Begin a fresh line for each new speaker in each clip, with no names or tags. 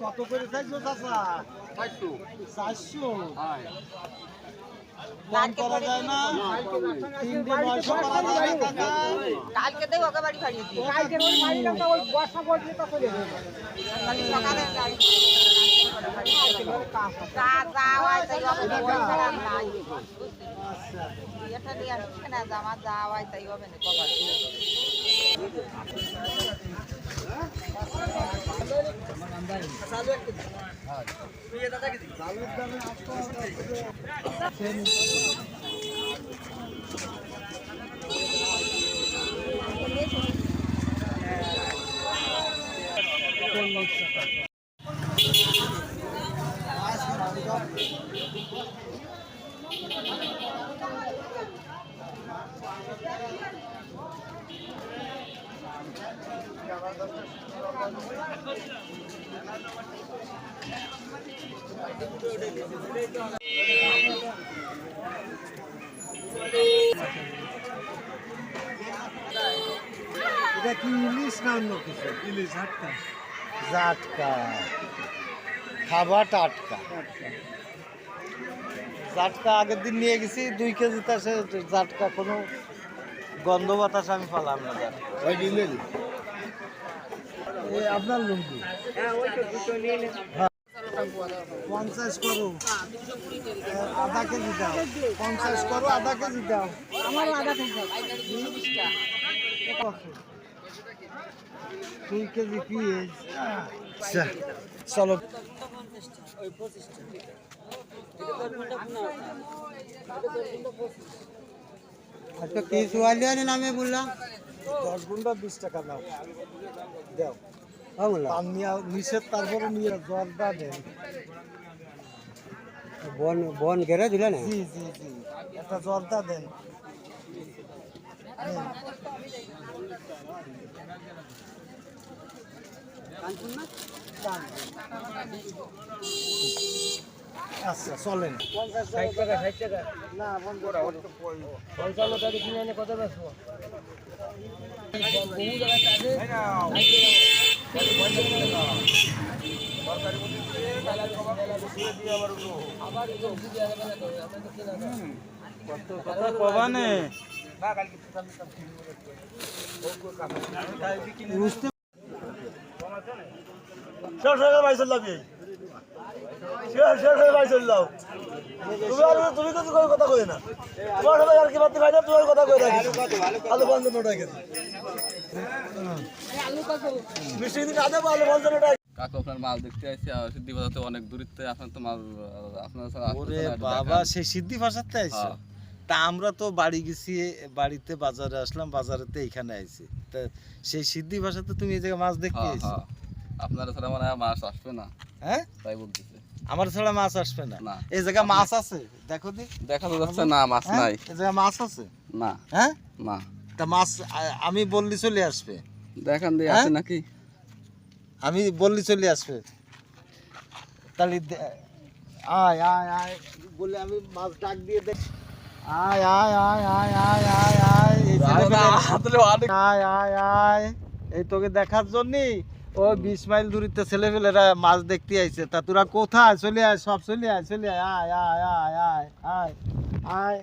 কত করে চাইছো চাচা চারশো কম করা করা যায় না কাকা
কালকে তো ওকে বাড়ি ফাড়িয়ে দিই কালকে না ওই ছাড়া আর নাই। এটা নিয়ে আসছে না যে আমার যা হয় তাই হবে না কবার
এটা কি ইলিশ না অন্য কিছু? ইলিশ ঝাটকা জাটকা। খাবার টাটকা জাটকা আগের দিন নিয়ে গেছি দুই কেজি তাসে জাটকা কোনো গন্ধ বাতাস আমি পালাম না জাটকা। আপনার লুঙ্গি হ্যাঁ। পঞ্চাশ করো। আধা কেজি দাও। পঞ্চাশ করো আধা কেজি দাও। আমার আধা কেজি দুই কেজি পিঁয়াজ আচ্ছা চলো। একটা পিস ওয়ালিয়ানি নামে বললাম। দশ গুন্ডা বিশ টাকা দাও। নিয়ে নিষেধ তারপরে নিয়ে জর্দা দেন।
বন বন ঘেরে দিলে না?
জি জি জি। একটা জর্দা দেন। নেন। কান। আচ্ছা চলেন
ষাট টাকা ষাট টাকা
না
পঞ্চান্ন টাকা কিনে এনে কত বেসবো
বুঝতে
হয়ে ভাই হয়ে আর তুমি কিন্তু কোনো কথা কই না। তোমার সাথে আর কি বাতি ভাই না তোমার কথা কই রাখিস আলু পঞ্চান্ন টাকা মিষ্টি দিন আদে আলু পঞ্চান্ন টাকা
কাকু আপনার মাল দেখতে আসছি আর সিদ্ধি বাজাতে অনেক দূরিত্বে আপনার তো মাল আপনার
ওরে
চায় না, একটু
বাবা
দেখান।
সে সিদ্ধি ভাষাতে আইছো?
হ্যাঁ।
তা আমরা তো বাড়ি গেছি বাড়িতে বাজারে আসলাম বাজারেতে এইখানে আইছি। তা সেই সিদ্ধি ভাষাতে তুমি এই জায়গায় মাছ দেখতে আইছো?
হ্যাঁ। আপনারা ছাড়া মানে মাছ আসবে না।
হ্যাঁ?
তাই বলতেছে।
আমার ছাড়া মাছ আসবে না?
না।
এই জায়গায় মাছ আছে? দেখো দি।
দেখা তো যাচ্ছে না মাছ
হ্যাঁ?
নাই।
এই জায়গায় মাছ আছে?
না।
হ্যাঁ?
না।
তা মাছ আমি বললি চলে আসবে।
দেখান দিয়ে
হ্যাঁ?
আছে নাকি?
আমি বললি চলে আসবে। তাহলে আয় আয় আয়। বলে আমি মাছ ডাক দিয়ে দেখ আয় আয় আয় আয় আয় আয় আয়। এই আয় আয় আয়। এই তোকে দেখার জন্যই ও বিশ মাইল দূরিতে ছেলেপেলেরা মাছ দেখতে আইছে। তা তোরা কোথায়? চলে আয়, সব চলে আয় চলে আয় আয় আয় আয় আয় আয় আয়।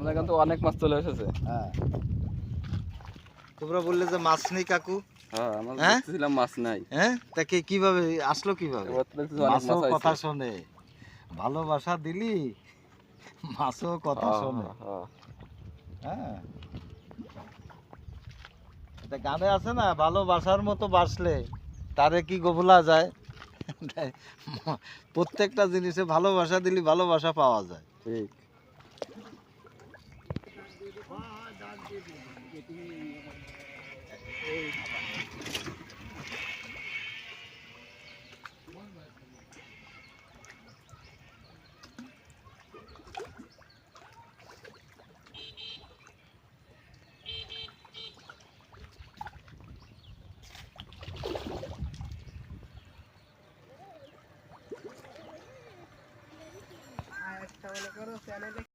আপনার কিন্তু অনেক মাছ চলে এসেছে।
হ্যাঁ। তোমরা বললে যে মাছ নেই কাকু।
হ্যাঁ আমরা? মাছ নাই।
হ্যাঁ? তাকে কীভাবে আসলো কীভাবে?
এবার তো দেখতেছি অনেক
মাছও কথা শোনে। ভালোবাসা দিলি মাছও কথা শোনে।
হ্যাঁ,
এটা গানে আছে না ভালোবাসার মতো বাসলে তারে কি গোভলা যায়? প্রত্যেকটা জিনিসে ভালোবাসা দিলে ভালোবাসা পাওয়া যায়।
ঠিক। Hasta ahora,